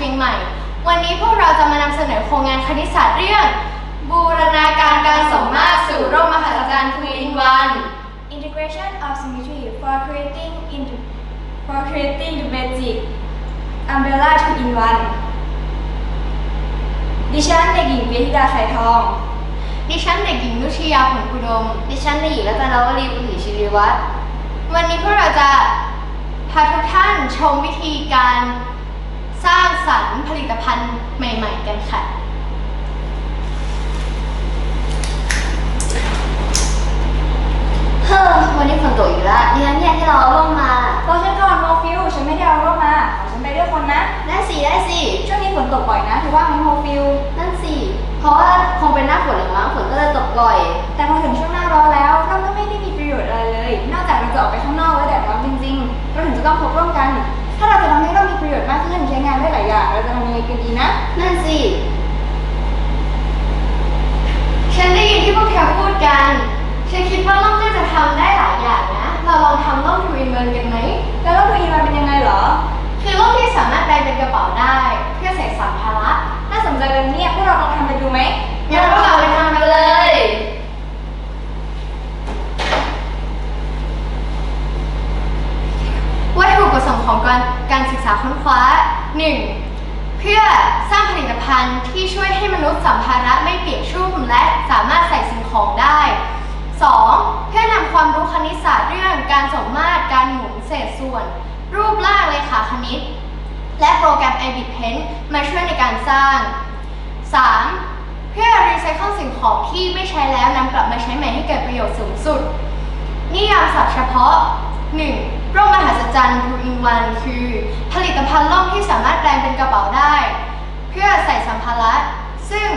ชียงใหม่ วันนี้พวกเราจะมานำเสนอโครงงานคณิตศาสตร์เรื่อง บูรณาการการสมมาตรสู่ร่มมหัศจรรย์ทวีอินวัน Integration of symmetry for creating into for creating the magic umbrella two in one ดิฉันเด็กหญิงเวทิดาไข่ทอง ดิฉันเด็กหญิงนุชยาผลอุดม ดิฉันนายหญิงรัตนวรีบุญศิริวัฒน์วันนี้พวกเราจะพาทุกท่านชมวิธีการส ร้างสรรค์ผลิตภัณฑ์ใหม่ ๆ กันค่ะ เฮ้อวันนี้ฝนตกอีกแล้วดิฉันเนี่ยที่เราเอาร่มมารอฉันก่อนโมฟิลฉันไม่ได้เอาร่มมาขอฉันไปด้วยคนนะ ได้สิได้สิ ช่วงนี้ฝนตกบ่อยนะถือว่าไหมโมฟิลนั่นสิ เพราะว่าคงเป็นหน้าฝนหรือมั้งฝนก็เลยตกบ่อย แต่พอถึงช่วงหน้าร้อนแล้วร่มก็ไม่ได้มีประโยชน์อะไรเลย นอกจากเราจะออกไปข้างนอกแล้วแดดร้อนจริงๆเราถึงจะต้องพกร่มกัน ถ้าเราจะทำให้ร่มมีประโยชน์มากขึ้นใช้งานได้หลายอย่าง เราจะทำยังไงกันดีนะ นั่นสิ ฉันได้ยินที่พวกเธอพูดกัน ฉันคิดว่าล่มน่าจะทำได้หลายอย่างนะ เราลองทำล่มทวินเวิร์นกันไหม แล้วร่มตัวอินมันเป็นยังไงเหรอ คือล่มที่สามารถแปลงเป็นกระเป๋าได้ เพื่อใส่สัมภาระ น่าสนใจเลยเนี่ยพวกเราลองทำไปดูไหมงั้นพวกเราไปทำกันเลย วัตถุ ประสงค์ของการศึกษาค้นคว้า 1. เพื่อสร้างผลิตภัณฑ์ที่ช่วยให้มนุษย์สัมภาระไม่เปียกชุ่มและสามารถใส่สิ่งของได้ 2. เพื่อนำความรู้คณิตศาสตร์เรื่องการสมมาตรการหมุนเศษส่วน รูปร่างเลขาคณิต และโปรแกรม a b i t Pen มาช่วยในการสร้าง 3. เพื่อรีไซเคิลสิ่งของที่ไม่ใช้แล้วนำกลับมาใช้ใหม่ให้เกิดประโยชน์สูงสุด นิยามศัพท์เฉพาะ 1. ร่มมหัศจรรย์2 in 1คือ ผลิตภัณฑ์ร่มที่สามารถแปลงเป็นกระเป๋าได้ เพื่อใส่สัมภาระ ซึ่ง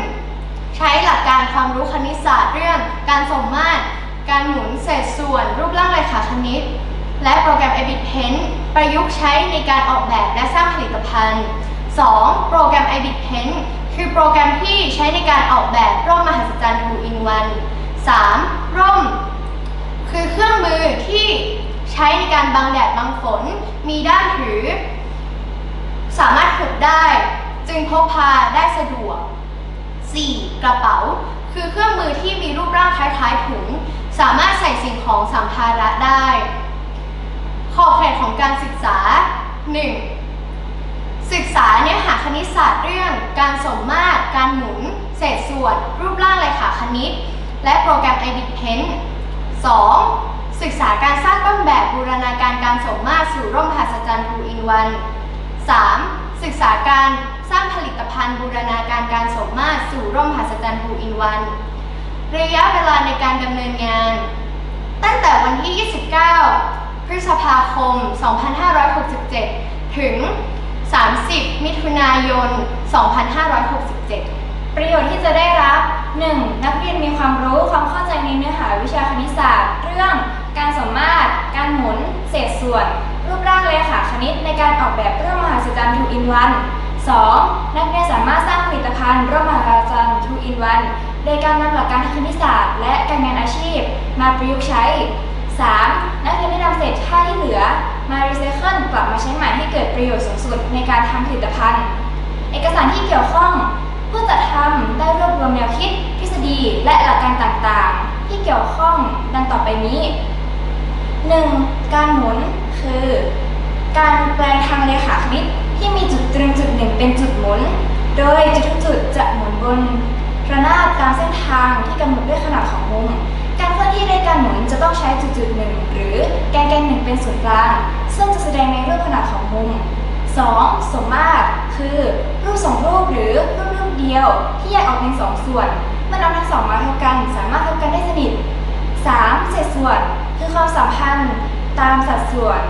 ใช้หลักการความรู้คณิตศาสตร์เรื่องการสมมาตร การหมุนเศษส่วน รูปร่างเลขาคณิต และโปรแกรม a b i t Pen ประยุกต์ใช้ในการออกแบบและสร้างผลิตภัณฑ์ 2. โปรแกรม a b i t Pen คือโปรแกรมที่ใช้ในการออกแบบร่มมหัศจรรย์2 in 1 3. ร่ม คือเครื่องมือที่ ใช้ในการบังแดดบังฝน มีด้านถือ สามารถขุดได้ จึงพกพาได้สะดวก 4. กระเป๋า คือเครื่องมือที่มีรูปร่างคล้ายๆถุง สามารถใส่สิ่งของสัมภาระได้ ขอบเขตของการศึกษา 1. ศึกษาเนื้อหาคณิตศาสตร์เรื่อง การสมมาตร การหมุน เศษส่วน รูปร่างเลขาคณิต และโปรแกรม a b i t Pen 2. ศึกษาการสร้างต้นแบบบูรณาการการสมมาตรสู่ร่มมหัศจรรย์2 in 1 3. ศึกษาการสร้างผลิตภัณฑ์บูรณาการการสมมาตรสู่ร่มมหัศจรรย์2 in 1ระยะเวลาในการดำเนินงาน ตั้งแต่วันที่ 29 พฤษภาคม 2567 ถึง 30 มิถุนายน 2567ประโยชน์ที่จะได้รับ 1. นักเรียนมีความรู้ความเข้าใจในเนื้อหาวิชาคณิตศาสตร์ เรื่อง การสมมาตร การหมุน เศษส่วน รูปร่างเลขาคณิตในการออกแบบเรื่องมหัศจรรย์2 in 1 2. นักเรียนสามารถสร้างผลิตภัณฑ์ร่วมมหัศจรรย์2 in 1โดยการนำหลักการทางคณิตศาสตร์และการงานอาชีพ มาประยุกต์ใช้ 3. นักเรียนได้นำเศษผ้าที่เหลือ มารีไซเคิลกลับมาใช้ใหม่ให้เกิดประโยชน์สูงสุดในการทำผลิตภัณฑ์ เอกสารที่เกี่ยวข้อง ผู้จัดทำได้รวบรวมแนวคิด ทฤษฎีและหลักการต่างๆ ที่เกี่ยวข้องดังต่อไปนี้ 1. การหมุนคือ การแปลงทางเลขาคณิตที่มีจุดตรึงจุดหนึ่งเป็นจุดหมุน โดยจุดทุกจุดจะหมุนบนระนาบตามเส้นทางที่กำหนดด้วยขนาดของมุมการเคลื่อนที่ด้วยการหมุนจะต้องใช้จุดจุดหนึ่งหรือแกนแกนหนึ่งเป็นศูนย์กลางซึ่งจะแสดงในรูปขนาดของมุม 2. สมมาตรคือรูปสองรูปหรือรูปรูปเดียวที่แยกออกเป็นสองส่วนเมื่อนำทั้งสองมาเท่ากัน สามารถเท่ากันได้สนิท 3. เศษส่วน คือความสัมพันธ์ตามสัดส่วน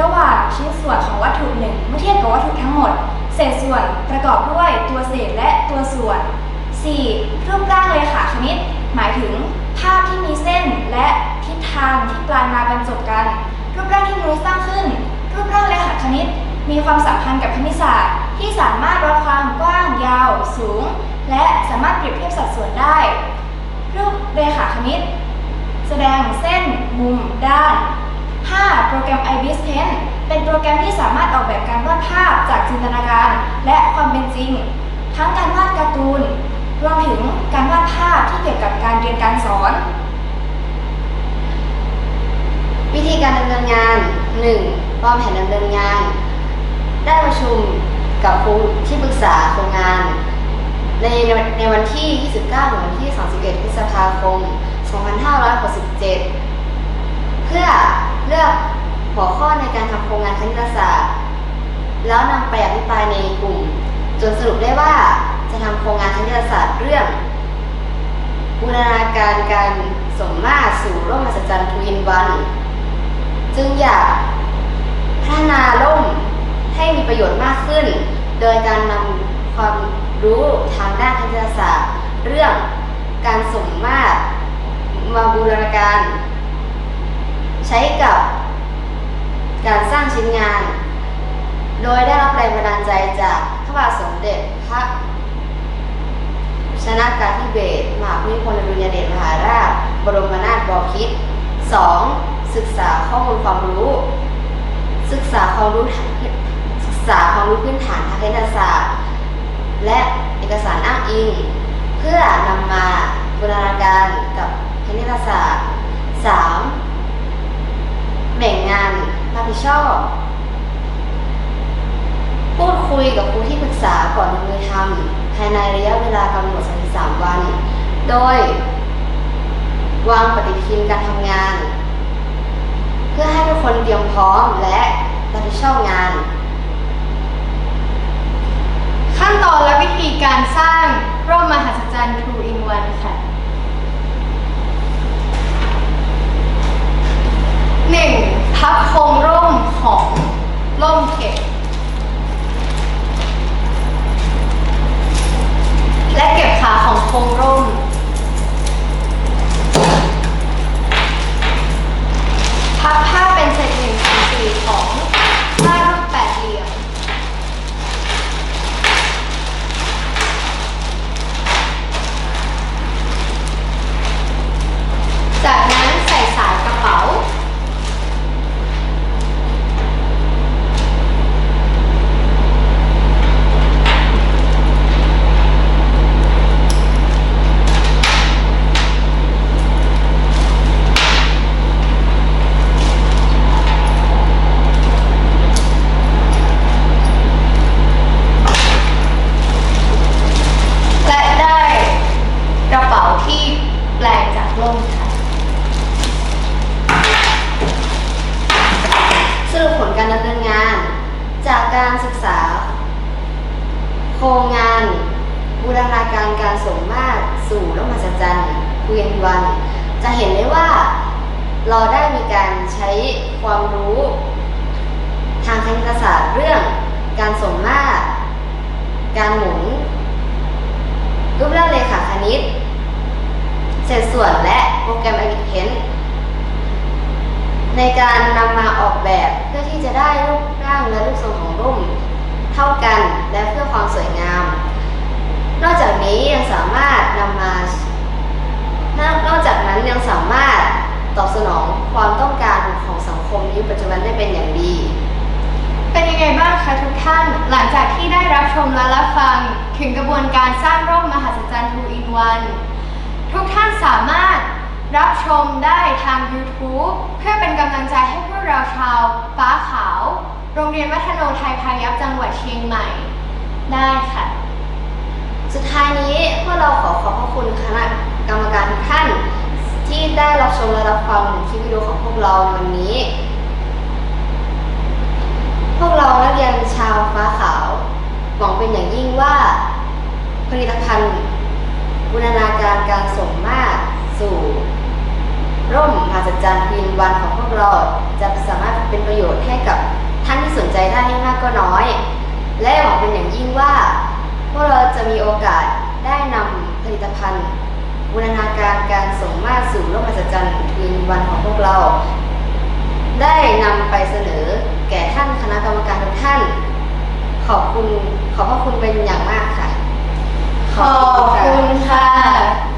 ระหว่างชิ้นส่วนของวัตถุหนึ่งเมื่อเทียบกับวัตถุทั้งหมด เศษส่วนประกอบด้วยตัวเศษและตัวส่วน 4. รูปร่างเลขาคณิต หมายถึงภาพที่มีเส้นและทิศทางที่ปลายมาบรรจบกัน รูปร่างที่มนุษย์สร้างขึ้น รูปร่างเลขาคณิต มีความสัมพันธ์กับคณิตศาสตร์ ที่สามารถวัดความกว้างยาวสูง และสามารถเปรียบเทียบสัดส่วนได้ รูปเรขาคณิต แสดงเส้นมุมด้าน 5. โปรแกรม IBIS Pen เป็นโปรแกรมที่สามารถออกแบบการวาดภาพจากจินตนาการ และความเป็นจริง ทั้งการวาดการ์ตูนรวมถึงการวาดภาพที่เกี่ยวกับการเรียนการสอน วิธีการดำเนินงาน 1. วางแผนดำเนินงาน ได้ประชุมกับครูที่ปรึกษาโครงงาน ในในวันที่ 29ถึงวันที่ 31 พฤษภาคม 2567 เพื่อเลือกหัวข้อในการทำโครงงานคณิตศาสตร์ แล้วนำไปอภิปรายในกลุ่ม จนสรุปได้ว่าจะทำโครงงานคณิตศาสตร์เรื่องบูรณาการการสมมาตรสู่ร่มมหัศจรรย์ทวินวัน จึงอยากพัฒนาร่มให้มีประโยชน์มากขึ้น โดยการนำความรู้ทางด้านคณิตศาสตร์ เรื่องการสมมาตร มาบูรณาการ ใช้กับการสร้างชิ้นงาน โดยได้รับแรงบันดาลใจจากพระบาทสมเด็จพระชนะการที่เบศมหาภูมิพลอดุลยเดชมหาราช บรมนาถบพิตร 2. ศึกษาข้อมูลความรู้ ศึกษาความรู้ศึกษาความรู้พื้นฐานทางคณิตศาสตร์ และเอกสารอ้างอิง เพื่อนำมาบูรณาการกับ ณิตศาสตร์ 3. แบ่งงานรับผิดชอบ พูดคุยกับครูที่ปรึกษาก่อนลงมือทำภายในระยะเวลากำหนด33วัน โดย วางปฏิทินการทำงาน เพื่อให้ทุกคนเตรียมพร้อมและรับผิดชอบงานขั้นตอนและวิธีการสร้างร่มมหัศจรรย์ 2 in 1 ค่ะ 1. พับโครงร่มของร่มเข็มและเก็บขาของโครงร่ม พับผ้าเป็นเศษหนึ่งส่วนสี่ของผ้ารูปแปดเหลี่ยม จากนั้นใส่สายกระเป๋า และได้กระเป๋าที่แปลงจากร่มค่ะ สรุปผลการดำเนินงาน จาการศึกษา โครงงานบูรณาการการสมมาตรสู่ร่มมหัศจรรย์เวียนวัน จะเห็นได้ว่าเราได้มีการใช้ความรู้ ทางคณิตศาสตร์เรื่องการสมมาตรการหมุน รูปร่างเลขาคณิต เศษส่วนและโปรแกรม i b i t ในการนำมาออกแบบเพื่อที่ จะได้รูปร่างและรูปทรงของร่มเท่ากันและเพื่อความสวยงาม นอกจากนี้ยังสามารถนำมานอกจากนั้นยังสามารถตอบสนองความต้องการของสังคมในยุคปัจจุบันได้เป็นอย่างดี เป็นยังไงบ้างคะทุกท่าน หลังจากที่ได้รับชมและรับฟังถึงกระบวนการสร้างร่มมหัศจรรย์2 in 1ทุกท่านสามารถรับชมได้ทาง YouTube เพื่อเป็นกำลังใจให้พวกเราชาวฟ้าขาว โรงเรียนวัฒโนไทยพายัพจังหวัดเชียงใหม่ ได้ค่ะ สุดท้ายนี้พวกเราขอขอบพระคุณคณะกรรมการทุกท่าน ที่ได้รับชมและรับฟังคลิปวิดีโอของพวกเราในวันนี้ พวกเรานักเรียนชาวฟ้าขาว หวังเป็นอย่างยิ่งว่า ผลิตภัณฑ์บูรณาการการส่งมากสู่ร่มมหัศจรรย์วินวันของพวกเราจะสามารถเป็นประโยชน์ให้กับ ท่านที่สนใจได้ไม่มากก็น้อย และหวังเป็นอย่างยิ่งว่า พวกเราจะมีโอกาสได้นำผลิตภัณฑ์บูรณาการการส่งมาสู่ร่มมหัศจรรย์วินวันของพวกเรา ได้นำไปเสนอแก่ท่านคณะกรรมการทุกท่าน ขอบคุณขอบพระคุณเป็นอย่างมากค่ะ ขอบคุณค่ะ